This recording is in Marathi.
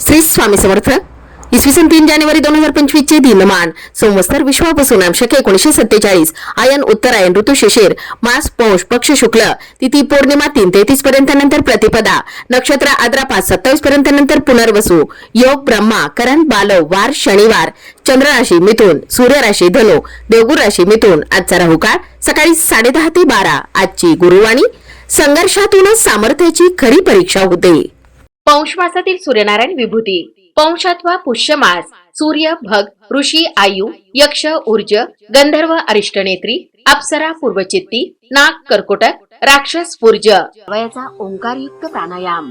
श्री स्वामी समर्थ. इसवी सन तीन जानेवारी दोन हजार पंचवीस चे दिनमान. संवत्सर विश्वापासून शक एकोणीशे सत्तेचाळीस. आयन उत्तरायन ऋतू शिशिर मास पौष पक्ष शुक्ल तिथी पौर्णिमा तीन तेहतीस पर्यंत नंतर प्रतिपदा. नक्षत्र आद्रा पाच सत्तावीस पर्यंत नंतर पुनर्वसू. योग ब्रह्मा करण बालव वार शनिवार चंद्र राशी मिथून सूर्य राशी धनु देवगुर राशी मिथून. आजचा राहुकाळ सकाळी साडेदहा ते बारा. आजची गुरुवाणी. संघर्षातूनच सामर्थ्याची खरी परीक्षा होते. पौष मासातील सूर्यनारायण विभूती. पौष अथवा पुष्यमास. सूर्य भग ऋषी आयु यक्ष ऊर्ज गंधर्व अरिष्टनेत्री अप्सरा पूर्वचित्ती नाग कर्कोटक राक्षस पूर्ज वयाचा ओंकारयुक्त प्राणायाम.